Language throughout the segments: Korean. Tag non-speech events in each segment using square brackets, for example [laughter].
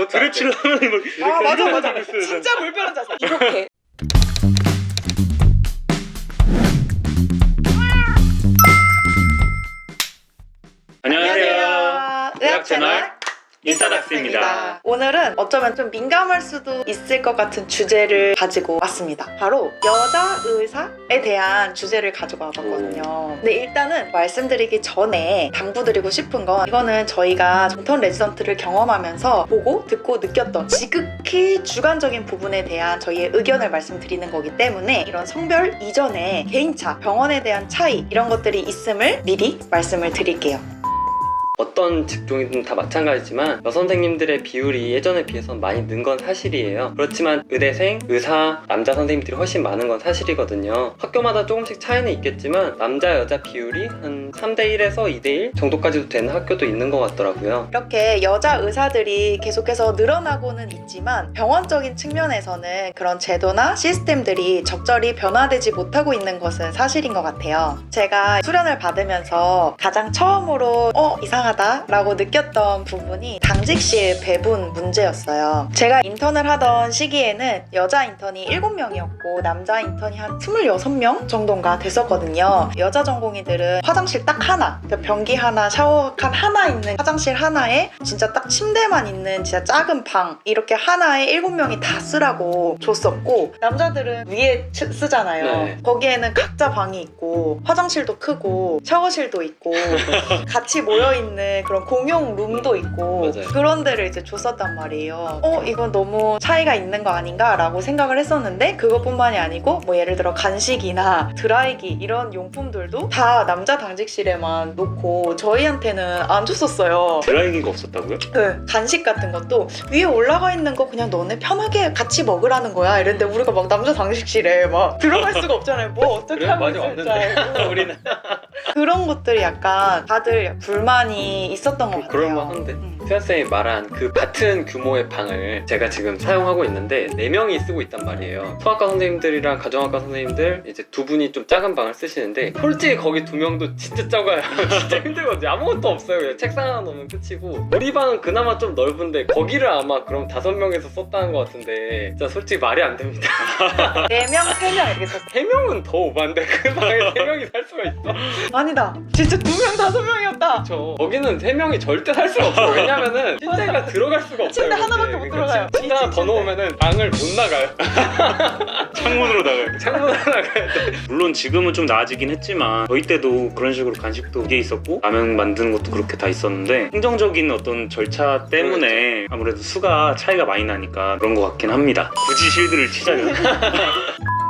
그거 드레치를 하면 막 이렇게 아 맞아. 맞아 있어야. 진짜 불편한 자세. 이렇게. 안녕하세요. 의학 채널 인싸닥스입니다. 오늘은 어쩌면 좀 민감할 수도 있을 것 같은 주제를 가지고 왔습니다. 바로 여자 의사에 대한 주제를 가지고 와봤거든요. 근데 일단은 말씀드리기 전에 당부드리고 싶은 건 이거는 저희가 정턴 레지던트를 경험하면서 보고 듣고 느꼈던 지극히 주관적인 부분에 대한 저희의 의견을 말씀드리는 거기 때문에 이런 성별 이전에 개인차, 병원에 대한 차이 이런 것들이 있음을 미리 말씀을 드릴게요. 어떤 직종이든 다 마찬가지지만 여선생님들의 비율이 예전에 비해서는 많이 는 건 사실이에요. 그렇지만 의대생, 의사, 남자 선생님들이 훨씬 많은 건 사실이거든요. 학교마다 조금씩 차이는 있겠지만 남자 여자 비율이 한 3대 1에서 2대 1 정도까지도 되는 학교도 있는 것 같더라고요. 이렇게 여자 의사들이 계속해서 늘어나고는 있지만 병원적인 측면에서는 그런 제도나 시스템들이 적절히 변화되지 못하고 있는 것은 사실인 것 같아요. 제가 수련을 받으면서 가장 처음으로 어 이상 하다라고 느꼈던 부분이 당직실 배분 문제였어요. 제가 인턴을 하던 시기에는 여자 인턴이 7명이었고 남자 인턴이 한 26명 정도인가 됐었거든요. 여자 전공의들은 화장실 딱 하나, 그러니까 변기 하나, 샤워칸 하나 있는 화장실 하나에 진짜 딱 침대만 있는 진짜 작은 방 이렇게 하나에 7명이 다 쓰라고 줬었고 남자들은 위에 치- 쓰잖아요. 네. 거기에는 각자 방이 있고 화장실도 크고 샤워실도 있고 [laughs] 같이 모여 있는 그런 공용 룸도 있고 맞아요. 그런 데를 이제 줬었단 말이에요. 어 이건 너무 차이가 있는 거 아닌가라고 생각을 했었는데 그것뿐만이 아니고 뭐 예를 들어 간식이나 드라이기 이런 용품들도 다 남자 당직실에만 놓고 저희한테는 안 줬었어요. 드라이기가 없었다고요? 그 간식 같은 것도 위에 올라가 있는 거 그냥 너네 편하게 같이 먹으라는 거야. 이랬는데 우리가 막 남자 당직실에 막 들어갈 수가 없잖아요. 뭐 어떻게 그래? 많이 있을 줄 알고. 없는데 [laughs] 우리는 그런 것들이 약간 다들 불만이 있었던 것 같아요. 그럴만한데. 음. 수현쌤이 말한 그 같은 규모의 방을 제가 지금 사용하고 있는데 4명이 쓰고 있단 말이에요. 소아과 선생님들이랑 가정학과 선생님들 이제 두 분이 좀 작은 방을 쓰시는데 솔직히 거기 두 명도 진짜 적어요. [laughs] 진짜 힘들거든요. 아무것도 없어요. 그냥 책상 하나 놓으면 끝이고 우리 방은 그나마 좀 넓은데 거기를 아마 그럼 다섯 명에서 썼다는 것 같은데 진짜 솔직히 말이 안 됩니다. [laughs] 네 명, 세명 이렇게 썼어요. 세 명은 더 오반데 그 방에 세 명이 살 수가 있어? 아니다. 진짜 두 명, 다섯 명이었다. 그렇죠. 거기는 세 명이 절대 살 수가 없어요. 왜냐면은 [laughs] 침대가 들어갈 수가 없어요. 침대 하나밖에. 못 그러니까 들어가요. 침대 하나 더 침대. 놓으면은 방을 못 나가요. [laughs] 창문으로 나가요. 창문 하나 나가야 돼. 물론 지금은 좀 나아지긴 했지만 저희 때도 그런 식으로 간식도 이게 있었고 라면 만드는 것도 그렇게 다 있었는데 행정적인 어떤 절차 때문에 아무래도 수가 차이가 많이 나니까 그런 것 같긴 합니다. 굳이 실드를 치자면 [laughs]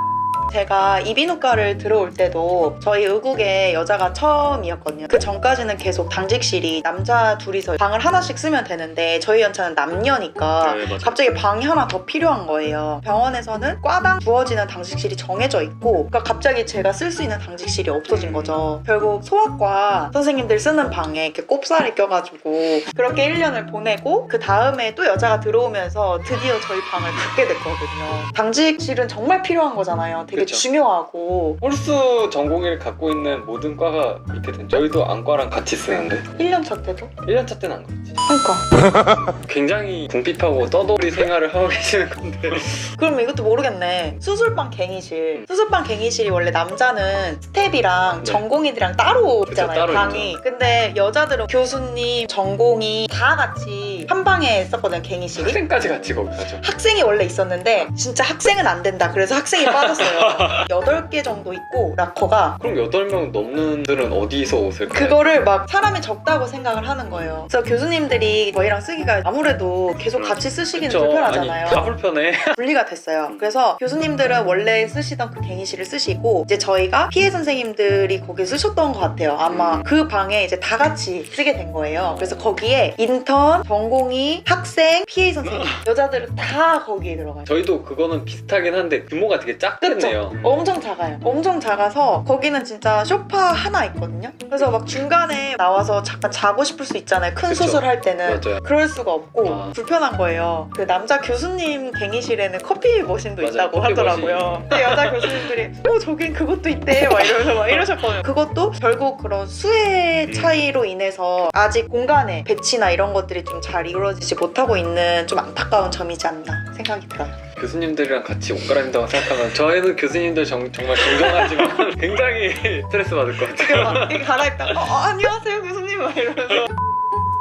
제가 이비인후과를 들어올 때도 저희 의국에 여자가 처음이었거든요. 그 전까지는 계속 당직실이 남자 둘이서 방을 하나씩 쓰면 되는데 저희 연차는 남녀니까 네, 맞아요. 갑자기 방이 하나 더 필요한 거예요. 병원에서는 과당 부어지는 당직실이 정해져 있고 그러니까 갑자기 제가 쓸 수 있는 당직실이 없어진 거죠. 결국 소아과 선생님들 쓰는 방에 이렇게 꼽살이 껴가지고 그렇게 1년을 보내고 그 다음에 또 여자가 들어오면서 드디어 저희 방을 갖게 됐거든요. 당직실은 정말 필요한 거잖아요. 되게 그쵸. 중요하고 홀수 전공의를 갖고 있는 모든 과가 이렇게 된. 저희도 안과랑 같이 쓰는데 1년 차 때도 1년차 때는 안 그랬지. 그러니까 [laughs] 굉장히 궁핍하고 떠돌이 생활을 하고 계시는 건데 [laughs] 그럼 이것도 모르겠네. 수술방 갱이실. 수술방 갱이실이 원래 남자는 스텝이랑 네. 전공의들이랑 따로 그쵸, 있잖아요, 따로 방이. 근데 여자들은 교수님, 전공의 다 같이 한 방에 썼거든요, 갱이실이. 학생까지 같이 거기 가죠. 학생이 원래 있었는데 진짜 학생은 안 된다. 그래서 학생이 빠졌어요. 8개 정도 있고 락커가 그럼 8명 넘는 들은 어디서 오실까요? 그거를 막 사람이 적다고 생각을 하는 거예요. 그래서 교수님들이 저희랑 쓰기가 아무래도 계속 같이 쓰시기는 그쵸. 불편하잖아요. 아니, 다 불편해. [laughs] 분리가 됐어요. 그래서 교수님들은 원래 쓰시던 그 갱이실을 쓰시고 이제 저희가 피해 선생님들이 거기 쓰셨던 것 같아요. 아마 음. 그 방에 이제 다 같이 쓰게 된 거예요. 그래서 거기에 인턴, 전공의, 학생, 피해 선생님 여자들은 다 거기에 들어가요. 저희도 그거는 비슷하긴 한데 규모가 되게 작겠네요. 작아요. 엄청 작아요. 엄청 작아서 거기는 진짜 소파 하나 있거든요. 그래서 막 중간에 나와서 잠깐 자고 싶을 수 있잖아요. 큰 그쵸. 수술 할 때는. 맞아요. 그럴 수가 없고 아. 불편한 거예요. 그 남자 교수님 갱이실에는 커피 머신도 맞아요. 있다고 커피 하더라고요. 근데 여자 교수님들이 어 저긴 그것도 있대 막 이러면서 막 이러셨거든요. 그것도 결국 그런 수의 음. 차이로 인해서 아직 공간의 배치나 이런 것들이 좀 잘 이루어지지 못하고 있는 좀 안타까운 점이지 않나 생각이 들어요. 교수님들이랑 같이 옷 갈아입는다고 생각하면 저희는 교수님들 정, 정말 존경하지만 [laughs] 굉장히 스트레스 받을 것 같아요. 이렇게 갈아입다 어, 어, 안녕하세요 교수님 막 이러면서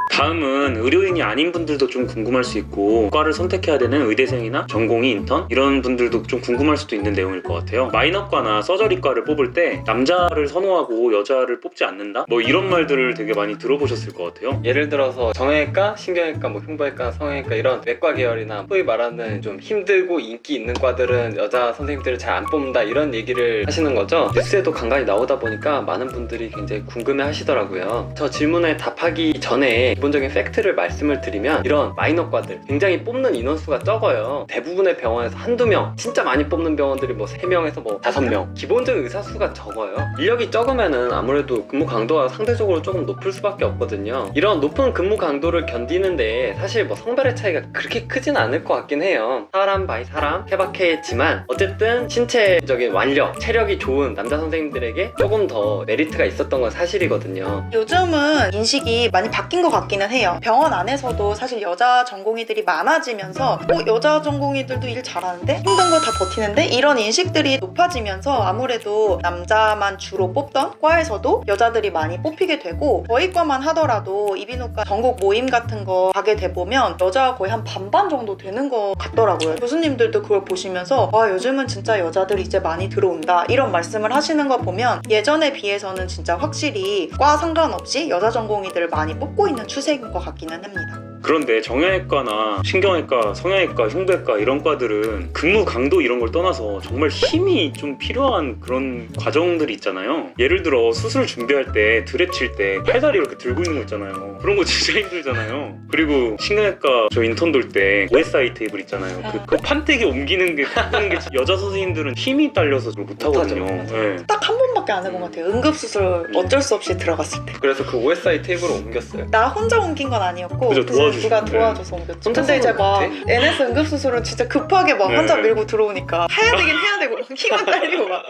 다음은 의료인이 아닌 분들도 좀 궁금할 수 있고 과를 선택해야 되는 의대생이나 전공의 인턴 이런 분들도 좀 궁금할 수도 있는 내용일 것 같아요. 마이너과나 서저리과를 뽑을 때 남자를 선호하고 여자를 뽑지 않는다? 뭐 이런 말들을 되게 많이 들어보셨을 것 같아요. 예를 들어서 정형외과, 신경외과, 뭐 흉부외과, 성형외과 이런 외과 계열이나 소위 말하는 좀 힘들고 인기 있는 과들은 여자 선생님들을 잘 안 뽑는다 이런 얘기를 하시는 거죠. 뉴스에도 간간히 나오다 보니까 많은 분들이 굉장히 궁금해 하시더라고요. 저 질문에 답하기 전에 기본적인 팩트를 말씀을 드리면 이런 마이너과들 굉장히 뽑는 인원수가 적어요. 대부분의 병원에서 한두 명, 진짜 많이 뽑는 병원들이 뭐 3명에서 뭐 5명. 기본적인 의사 수가 적어요. 인력이 적으면은 아무래도 근무 강도가 상대적으로 조금 높을 수밖에 없거든요. 이런 높은 근무 강도를 견디는데 사실 뭐 성별의 차이가 그렇게 크진 않을 것 같긴 해요. 사람 바이 사람 케바케지만 어쨌든 신체적인 완력, 체력이 좋은 남자 선생님들에게 조금 더 메리트가 있었던 건 사실이거든요. 요즘은 인식이 많이 바뀐 것 같 기는 해요. 병원 안에서도 사실 여자 전공의들이 많아지면서 어, 여자 전공의들도 일 잘하는데 힘든 거 다 버티는데 이런 인식들이 높아지면서 아무래도 남자만 주로 뽑던 과에서도 여자들이 많이 뽑히게 되고 저희 과만 하더라도 이비인후과 전국 모임 같은 거 가게 돼 보면 여자가 거의 한 반반 정도 되는 것 같더라고요. 교수님들도 그걸 보시면서 아 요즘은 진짜 여자들이 이제 많이 들어온다 이런 말씀을 하시는 거 보면 예전에 비해서는 진짜 확실히 과 상관없이 여자 전공의들을 많이 뽑고 있는 추 세인 것 같기는 합니다. 그런데 정형외과나 신경외과, 성형외과, 흉부외과 이런 과들은 근무 강도 이런 걸 떠나서 정말 힘이 좀 필요한 그런 과정들이 있잖아요. 예를 들어 수술 준비할 때 드랩 칠 때 팔다리 이렇게 들고 있는 거 있잖아요. 그런 거 진짜 [laughs] 힘들잖아요. 그리고 신경외과 저 인턴 돌 때 OSI 테이블 있잖아요. 그, 그 판때기 옮기는 게 게 여자 선생님들은 힘이 딸려서 못하거든요. 못하죠. 예. 딱한 번 밖에 안 해본 것 같아요. 응급수술 어쩔 수 없이 들어갔을 때. 그래서 그 OSI 테이블을 옮겼어요. 나 혼자 옮긴 건 아니었고 그죠, 도와주시고. 누가 네. 도와줘서 옮겼죠. 혼자 근데 이제 막. NS 응급수술은 진짜 급하게 막 네. 환자 밀고 들어오니까 해야 되긴 해야 되고 막 [laughs] 힘은 딸리고 막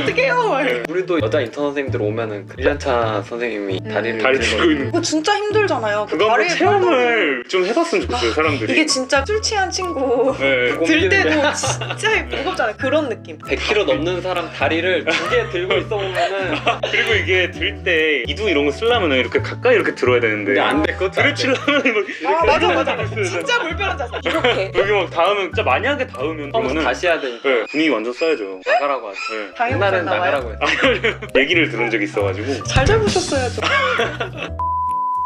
어떻게 해요 막 이러고. 우리도 여자 인턴 선생님들 오면은 그 1년차 선생님이 음. 다리를 다리 들고 들고 있는 그거 진짜 힘들잖아요. 그 그거 한번 다리에 체험을 좀 해봤으면 좋겠어요 사람들이. 이게 진짜 술 취한 친구 네. 들 때도 진짜 무겁잖아요. 그런 느낌. 100kg 넘는 사람 다리를 두 개 들고 있어 보면은 [laughs] 그리고 이게 들 때 이두 이런 거 쓰려면 이렇게 가까이 이렇게 들어야 되는데 근데 안 돼. 그것도 돼. 치려면 막 이렇게 아 맞아 맞아. 진짜 불편한 자세. 이렇게. [laughs] 여기 막 닿으면 진짜 만약에 닿으면 그러면은 다시 해야 되니까 네, 분위기 완전 쌓여져요. 나가라고 하죠. 네. 옛날엔. 나가라고 했어. [laughs] 얘기를 들은 적이 있어가지고 잘 잡으셨어야죠.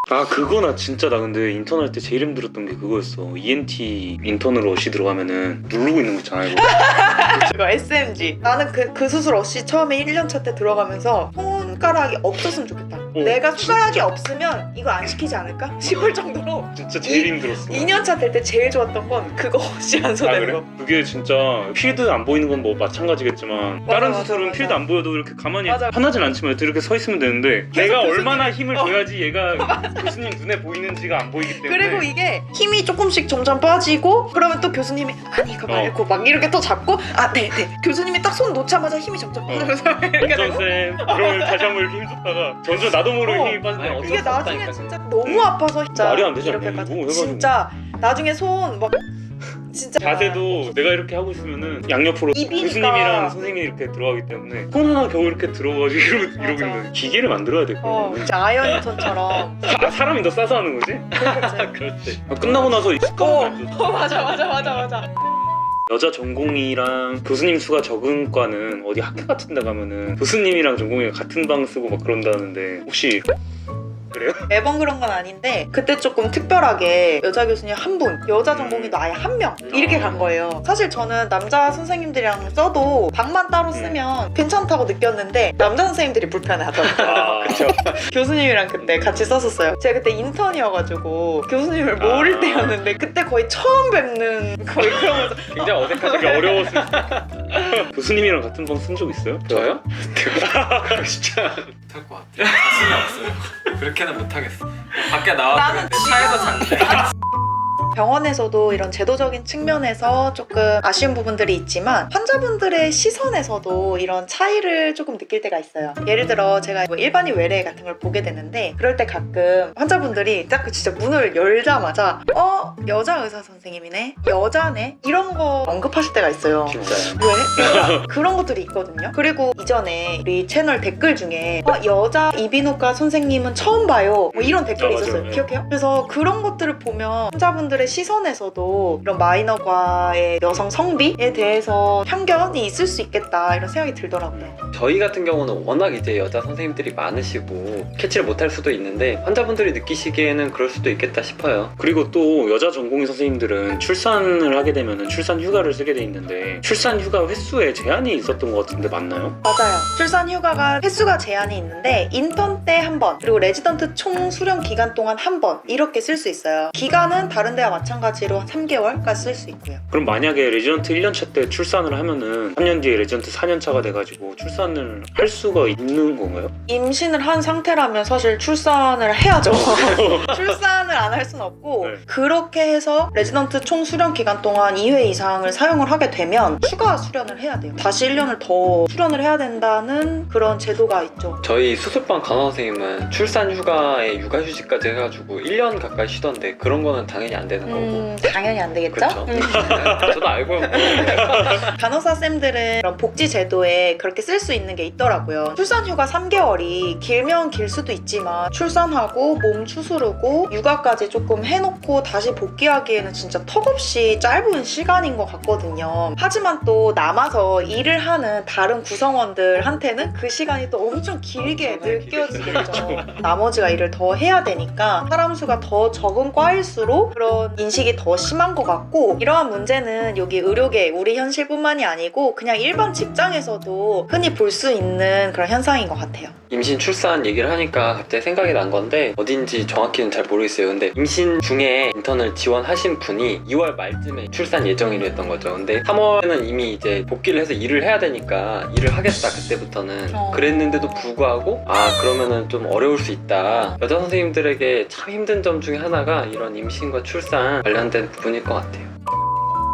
아 그거 나 진짜 나 근데 인턴 할 때 제일 힘들었던 게 그거였어 ENT 인턴으로 어시 들어가면은 누르고 있는 거 있잖아요 이거. [laughs] 그거 SMG. 나는 그, 그 수술 없이 처음에 1년차 때 들어가면서 손가락이 없었으면 좋겠다. 어, 내가 손가락이 없으면 이거 안 시키지 않을까? [laughs] 싶을 정도로 진짜 제일 이- 힘들었어 2년차 될 때 제일 좋았던 건 그거 없이 안 아 서대는 그래? 거. 그게 진짜 필드 안 보이는 건 뭐 마찬가지겠지만 맞아, 다른 맞아, 수술은 맞아. 필드 안 보여도 이렇게 가만히 맞아. 화나진 않지만 이렇게 서 있으면 되는데 계속 내가 교수님이- 얼마나 힘을 어. 줘야지 얘가 [laughs] 교수님 눈에 보이는지가 안 보이기 때문에 그리고 이게 힘이 조금씩 점점 빠지고 그러면 또 교수님이 아니 이거 말고 막 이렇게 또 잡고 아 네네 교수님이 딱 손 놓자마자 힘이 점점 어. 빠져서 [laughs] 이렇게 되고 쌤 그러면 다시 한번 이렇게 힘줬다가 점점 나도 모르게 어. 힘이 빠진다 아니, 이게 어쩔 수 나중에 없다니까. 진짜 너무 아파서 진짜 말이 안 되지 않냐, 이렇게까지. 이거 해가지고. 진짜 나중에 손 막 [laughs] 진짜 자세도 내가 이렇게 하고 있으면은 양옆으로 입이니까. 교수님이랑 선생님이 이렇게 들어가기 때문에 손 하나 겨우 이렇게 들어가지고 이러고, 이러고 맞아. 있는 기계를 만들어야 돼 어, 그러면 진짜 아이언턴처럼 [laughs] 사, 사람이 더 싸서 하는 거지? 그렇지. [laughs] 그렇지. 아, 끝나고 나서 어, 습관을 어 맞아 맞아 맞아 맞아 여자 전공이랑 교수님 수가 적은 과는 어디 학교 같은 데 가면은 교수님이랑 전공이가 같은 방 쓰고 막 그런다는데 혹시 그래요? [laughs] 매번 그런 건 아닌데 그때 조금 특별하게 여자 교수님 한 분, 여자 음. 전공의도 아예 한 명 이렇게 간 거예요. 사실 저는 남자 선생님들이랑 써도 방만 따로 쓰면 괜찮다고 느꼈는데 남자 선생님들이 불편해하더라고요. 아, 그렇죠. [laughs] 교수님이랑 그때 같이 썼었어요. 제가 그때 인턴이어가지고 교수님을 모를 아. 때였는데 그때 거의 처음 뵙는 거의 그런 거죠. 굉장히 어색하죠. 되게 어려웠을 때. [laughs] 교수님이랑 같은 방 쓴 적 있어요? 저요? 진짜 못할 것 같아. 자신이 없어요. 그렇게는 못하겠어. 밖에 나와서 나는 내 차에서 잤는데. 병원에서도 이런 제도적인 측면에서 조금 아쉬운 부분들이 있지만 환자분들의 시선에서도 이런 차이를 조금 느낄 때가 있어요. 예를 들어 제가 뭐 일반인 외래 같은 걸 보게 되는데 그럴 때 가끔 환자분들이 딱 진짜 문을 열자마자 어 여자 의사 선생님이네 여자네 이런 거 언급하실 때가 있어요. 진짜요. 왜? [laughs] 그런 것들이 있거든요. 그리고 이전에 우리 채널 댓글 중에 어, 여자 이비인후과 선생님은 처음 봐요. 뭐 이런 댓글이 아, 맞아요. 있었어요. 네. 기억해요? 그래서 그런 것들을 보면 환자분 들의 시선에서도 이런 마이너과의 여성 성비에 대해서 편견이 있을 수 있겠다 이런 생각이 들더라고요. 저희 같은 경우는 워낙 이제 여자 선생님들이 많으시고 캐치를 못할 수도 있는데 환자분들이 느끼시기에는 그럴 수도 있겠다 싶어요. 그리고 또 여자 전공의 선생님들은 출산을 하게 되면 출산 휴가를 쓰게 돼 있는데 출산 휴가 횟수에 제한이 있었던 것 같은데 맞나요? 맞아요. 출산 휴가가 횟수가 제한이 있는데 인턴 때 한 번, 그리고 레지던트 총 수령 기간 동안 한 번 이렇게 쓸 수 있어요. 기간은 다른 데와 마찬가지로 한 3개월까지 쓸 수 있고요. 그럼 만약에 레지던트 1년차 때 출산을 하면은 3년 뒤에 레지던트 4년차가 돼가지고 출산을 할 수가 있는 건가요? 임신을 한 상태라면 사실 출산을 해야죠. [laughs] [laughs] 출산을 안 할 수는 없고 네. 그렇게 해서 레지던트 총 수련 기간 동안 2회 이상을 사용을 하게 되면 추가 수련을 해야 돼요. 다시 1년을 더 수련을 해야 된다는 그런 제도가 있죠. 저희 수술방 간호 선생님은 출산 휴가에 육아 휴직까지 해가지고 1년 가까이 쉬던데 그런 거는 당연히 안 되는 거고. 음, 당연히 안 되겠죠? 그렇죠. 음. 저도 알고. [laughs] 간호사 쌤들은 그런 복지 제도에 그렇게 쓸 수 있는 게 있더라고요. 출산 휴가 3개월이 길면 길 수도 있지만 출산하고 몸 추스르고 육아까지 조금 해놓고 다시 복귀하기에는 진짜 턱없이 짧은 시간인 것 같거든요. 하지만 또 남아서 일을 하는 다른 구성원들한테는 그 시간이 또 엄청 길게 느껴지겠죠. 나머지가 일을 더 해야 되니까 사람 수가 더 적은 과일수록 그런 인식이 더 심한 것 같고 이러한 문제는 여기 의료계 우리 현실뿐만이 아니고 그냥 일반 직장에서도 흔히 볼 수 있는 그런 현상인 것 같아요. 임신 출산 얘기를 하니까 갑자기 생각이 난 건데 어딘지 정확히는 잘 모르겠어요. 근데 임신 중에 인턴을 지원하신 분이 2월 말쯤에 출산 예정일이 했던 거죠. 근데 3월에는 이미 이제 복귀를 해서 일을 해야 되니까 일을 하겠다 그때부터는 어. 그랬는데도 불구하고 아 그러면은 좀 어려울 수 있다. 여자 선생님들에게 참 힘든 점 중에 하나가 이런 임신과 출산 관련된 부분일 것 같아요.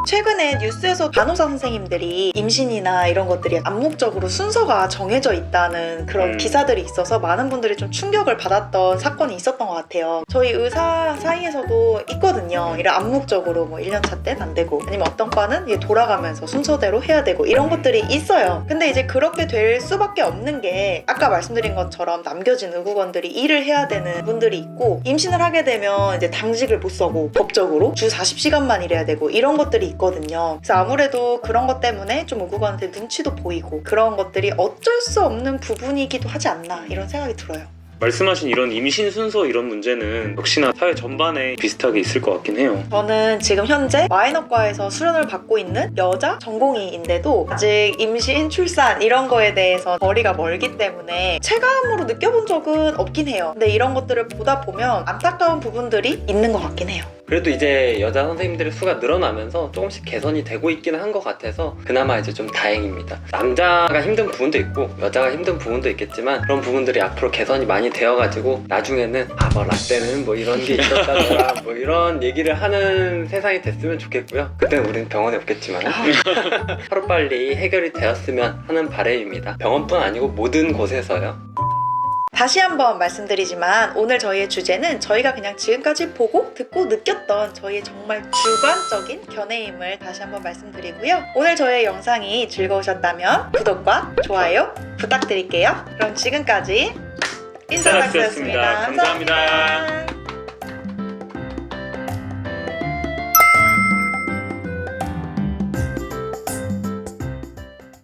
최근에 뉴스에서 간호사 선생님들이 임신이나 이런 것들이 암묵적으로 순서가 정해져 있다는 그런 음. 기사들이 있어서 많은 분들이 좀 충격을 받았던 사건이 있었던 것 같아요. 저희 의사 사이에서도 있거든요. 이런 암묵적으로 뭐 1년 차 때는 안 되고 아니면 어떤 과는 이게 돌아가면서 순서대로 해야 되고 이런 것들이 있어요. 근데 이제 그렇게 될 수밖에 없는 게 아까 말씀드린 것처럼 남겨진 의구원들이 일을 해야 되는 분들이 있고 임신을 하게 되면 이제 당직을 못 서고 법적으로 주 40시간만 일해야 되고 이런 것들이 있거든요. 그래서 아무래도 그런 것 때문에 좀 의구원한테 눈치도 보이고 그런 것들이 어쩔 수 없는 부분이기도 하지 않나 이런 생각이 들어요. 말씀하신 이런 임신 순서 이런 문제는 역시나 사회 전반에 비슷하게 있을 것 같긴 해요. 저는 지금 현재 마이너과에서 수련을 받고 있는 여자 전공의인데도 아직 임신, 출산 이런 거에 대해서 거리가 멀기 때문에 체감으로 느껴본 적은 없긴 해요. 근데 이런 것들을 보다 보면 안타까운 부분들이 있는 것 같긴 해요. 그래도 이제 여자 선생님들의 수가 늘어나면서 조금씩 개선이 되고 있기는 한 것 같아서 그나마 이제 좀 다행입니다. 남자가 힘든 부분도 있고 여자가 힘든 부분도 있겠지만 그런 부분들이 앞으로 개선이 많이 되어가지고 나중에는 아 뭐 라떼는 뭐 이런 게 있었다더라 [laughs] 뭐 이런 얘기를 하는 세상이 됐으면 좋겠고요. 그때는 우리는 병원에 없겠지만 [laughs] 하루빨리 해결이 되었으면 하는 바람입니다. 병원뿐 아니고 모든 곳에서요. 다시 한번 말씀드리지만 오늘 저희의 주제는 저희가 그냥 지금까지 보고 듣고 느꼈던 저희의 정말 주관적인 견해임을 다시 한번 말씀드리고요. 오늘 저의 영상이 즐거우셨다면 구독과 좋아요 부탁드릴게요. 그럼 지금까지 인사닥스였습니다. 감사합니다. 감사합니다.